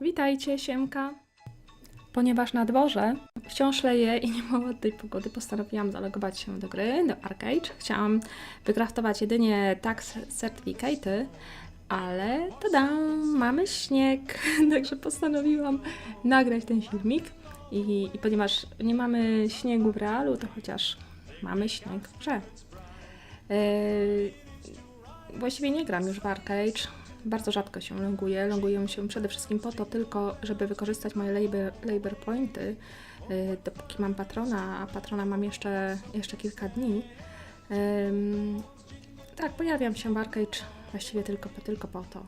Witajcie, Siemka. Ponieważ na dworze wciąż leje i nie ma ładnej pogody, postanowiłam zalogować się do gry, do Arcade. Chciałam wykraftować jedynie tax certificate'y, ale tadam, mamy śnieg, także postanowiłam nagrać ten filmik. I, I ponieważ nie mamy śniegu w realu, to chociaż mamy śnieg w grze. Yy, właściwie nie gram już w Arcade. Bardzo rzadko się loguję. Loguję się przede wszystkim po to tylko, żeby wykorzystać moje labor, labor pointy, yy, dopóki mam patrona, a patrona mam jeszcze, jeszcze kilka dni. Tak, pojawiam się w Arcade właściwie tylko, tylko po to.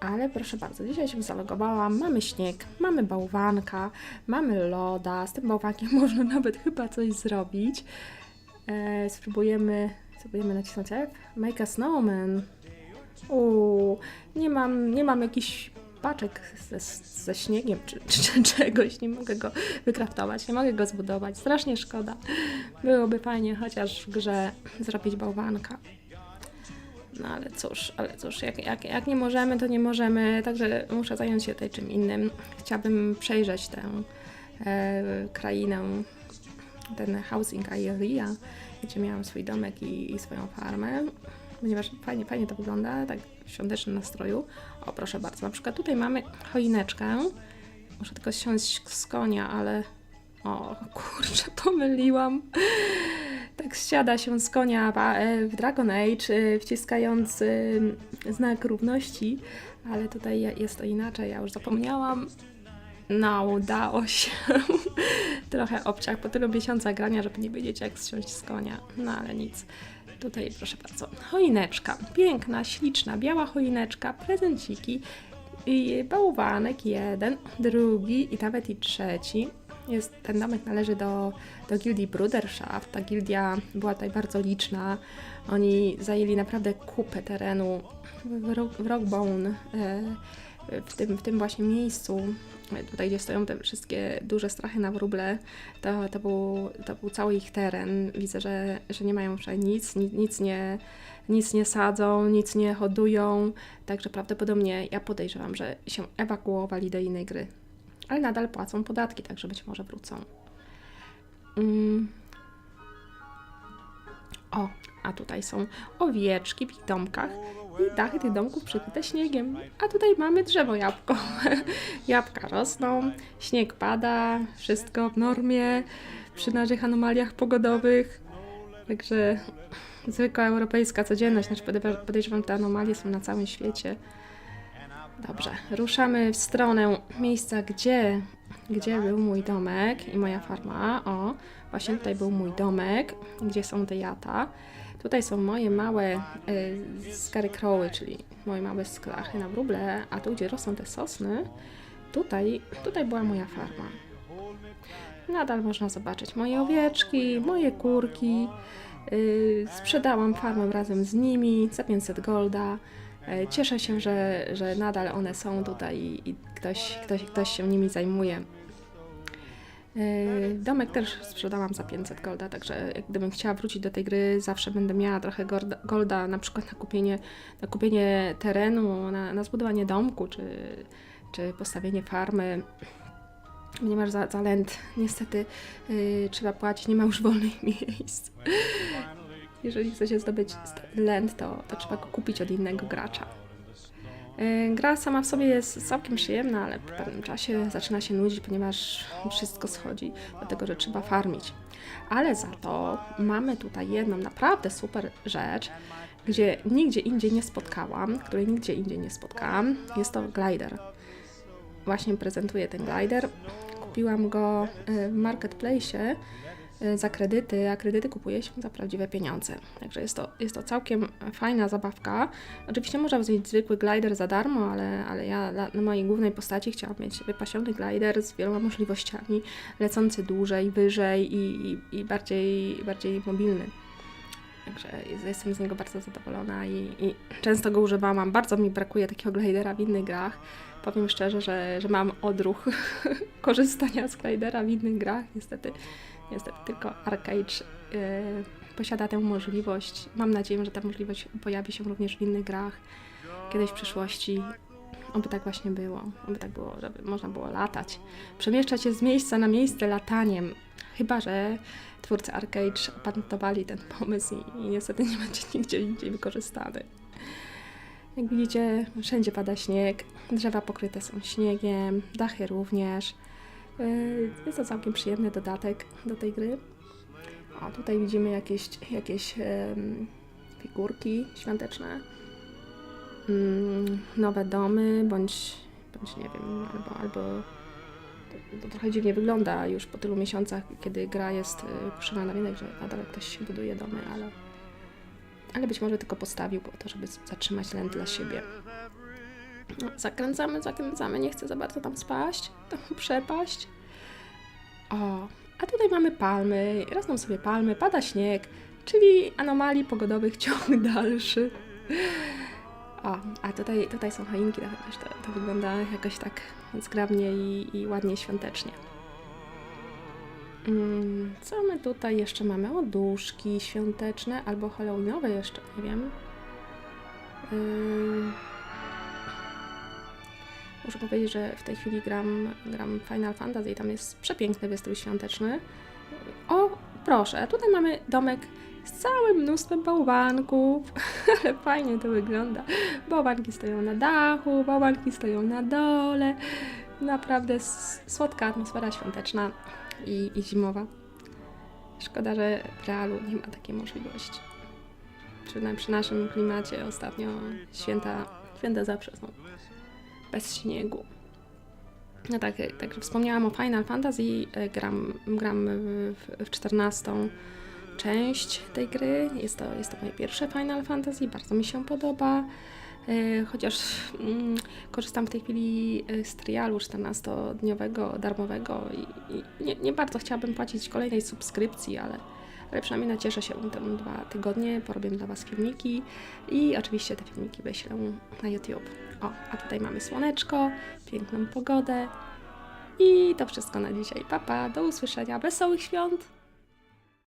Ale proszę bardzo, dzisiaj się zalogowałam. Mamy śnieg, mamy bałwanka, mamy loda. Z tym bałwankiem można nawet chyba coś zrobić. E, spróbujemy, spróbujemy nacisnąć F. Make a snowman. Uuu, nie mam, nie mam jakichś paczek ze, ze śniegiem czy, czy, czy czegoś. Nie mogę go wykraftować, nie mogę go zbudować. Strasznie szkoda. Byłoby fajnie chociaż w grze zrobić bałwanka. No ale cóż, ale cóż, jak, jak, jak nie możemy, to nie możemy, także muszę zająć się tutaj czym innym. Chciałabym przejrzeć tę e, krainę, ten housing area, gdzie miałam swój domek i, i swoją farmę, ponieważ fajnie, fajnie to wygląda, tak w świątecznym nastroju. O, proszę bardzo, na przykład tutaj mamy choineczkę. Muszę tylko siąść z konia, ale... O, kurczę, pomyliłam. Tak zsiada się z konia e, w Dragon Age, e, wciskając znak równości, ale tutaj je- jest to inaczej, ja już zapomniałam. No, udało się. Trochę obciach po tylu miesiącach grania, żeby nie wiedzieć jak zsiąść z konia. No ale nic. Tutaj proszę bardzo. Choineczka. Piękna, śliczna, biała choineczka, prezenciki. I bałwanek jeden, drugi i nawet i trzeci. Jest, ten domek należy do, do gildii Bruderschaft. Ta gildia była tutaj bardzo liczna. Oni zajęli naprawdę kupę terenu w, w Rockbone, e, w tym, w tym właśnie miejscu. Tutaj, gdzie stoją te wszystkie duże strachy na wróble, to, to, był, to był cały ich teren. Widzę, że, że nie mają już nic, nic, nic nie, nic nie sadzą, nic nie hodują, także prawdopodobnie ja podejrzewam, że się ewakuowali do innej gry. Ale nadal płacą podatki, także być może wrócą. Mm. O, a tutaj są owieczki w domkach i dachy tych domków przykryte śniegiem. A tutaj mamy drzewo jabłkowe. Jabłka rosną, śnieg pada, wszystko w normie, przy naszych anomaliach pogodowych. Także zwykła europejska codzienność, znaczy podejrzewam, te anomalie są na całym świecie. Dobrze, ruszamy w stronę miejsca, gdzie, gdzie był mój domek i moja farma. O, właśnie tutaj był mój domek, gdzie są te jata. Tutaj są moje małe y, scarecrowy, czyli moje małe sklachy na wróble, a tu, gdzie rosną te sosny, tutaj, tutaj była moja farma. Nadal można zobaczyć moje owieczki, moje kurki. Yy, sprzedałam farmę razem z nimi za 500 golda. Yy, Cieszę się, że, że nadal one są tutaj i ktoś, ktoś, ktoś się nimi zajmuje. Yy, Domek też sprzedałam za 500 golda, także jak gdybym chciała wrócić do tej gry, zawsze będę miała trochę golda, na przykład na kupienie, na kupienie terenu, na, na zbudowanie domku, czy, czy postawienie farmy. Ponieważ za, za lęd niestety yy, trzeba płacić, nie ma już wolnych miejsc. Jeżeli chce się zdobyć lęd, to, to trzeba go kupić od innego gracza. Yy, Gra sama w sobie jest całkiem przyjemna, ale po pewnym czasie zaczyna się nudzić, ponieważ wszystko schodzi do tego, że trzeba farmić. Ale za to mamy tutaj jedną naprawdę super rzecz, gdzie nigdzie indziej nie spotkałam, której nigdzie indziej nie spotkałam. Jest to glider. Właśnie prezentuję ten glider. Kupiłam go y, w marketplace y, za kredyty, a kredyty kupuje się za prawdziwe pieniądze. Także jest to, jest to całkiem fajna zabawka. Oczywiście można wziąć zwykły glider za darmo, ale, ale ja na mojej głównej postaci chciałam mieć wypasiony glider z wieloma możliwościami, lecący dłużej, wyżej i, i, i bardziej, bardziej mobilny. Także jest- jestem z niego bardzo zadowolona i, i często go używałam. Bardzo mi brakuje takiego glidera w innych grach. Powiem szczerze, że, że mam odruch korzystania z glidera w innych grach. Niestety, niestety tylko Arcade e, posiada tę możliwość. Mam nadzieję, że ta możliwość pojawi się również w innych grach kiedyś w przyszłości. oby tak właśnie było. Oby tak było, żeby można było latać. Przemieszczać się z miejsca na miejsce lataniem. Chyba, że twórcy Arcade opatentowali ten pomysł i, i niestety nie będzie nigdzie indziej wykorzystany. Jak widzicie, wszędzie pada śnieg, drzewa pokryte są śniegiem, dachy również. Yy, Jest to całkiem przyjemny dodatek do tej gry. O, tutaj widzimy jakieś, jakieś figurki świąteczne. Mm, nowe domy, bądź, bądź nie wiem, albo, albo to, trochę dziwnie wygląda już po tylu miesiącach, kiedy gra jest y, puszczona na rynek, że nadal ktoś buduje domy, ale, ale być może tylko postawił po to, żeby zatrzymać lęd dla siebie. Zakręcamy, zakręcamy, nie chcę za bardzo tam spaść, tam przepaść. O, a tutaj mamy palmy, rosną sobie palmy, pada śnieg, czyli anomalii pogodowych ciąg dalszy. O, a tutaj, tutaj są choinki, to, to wygląda jakoś tak zgrabnie i, i ładnie świątecznie. Mm, co my tutaj jeszcze mamy? Oduszki świąteczne albo halloweenowe jeszcze, nie wiem. Yy... Muszę powiedzieć, że w tej chwili gram, gram Final Fantasy i tam jest przepiękny wystrój świąteczny. O, proszę, tutaj mamy domek z całym mnóstwem bałwanków, ale fajnie to wygląda. Bałwanki stoją na dachu, bałwanki stoją na dole. Naprawdę słodka atmosfera świąteczna i, i zimowa. Szkoda, że w realu nie ma takiej możliwości. Przynajmniej przy naszym klimacie ostatnio święta, święta zawsze są bez śniegu. No tak, e, tak wspomniałam o Final Fantasy, e, gram, gram w, w, w 14 część tej gry. Jest to, jest to moje pierwsze Final Fantasy, bardzo mi się podoba. E, Chociaż mm, korzystam w tej chwili z trialu 14-dniowego, darmowego i, i nie, nie bardzo chciałabym płacić kolejnej subskrypcji, ale, ale przynajmniej nacieszę się te dwa tygodnie, porobię dla Was filmiki i oczywiście te filmiki wyślę na YouTube. O, a tutaj mamy słoneczko, piękną pogodę i to wszystko na dzisiaj. Papa, pa, do usłyszenia, wesołych świąt!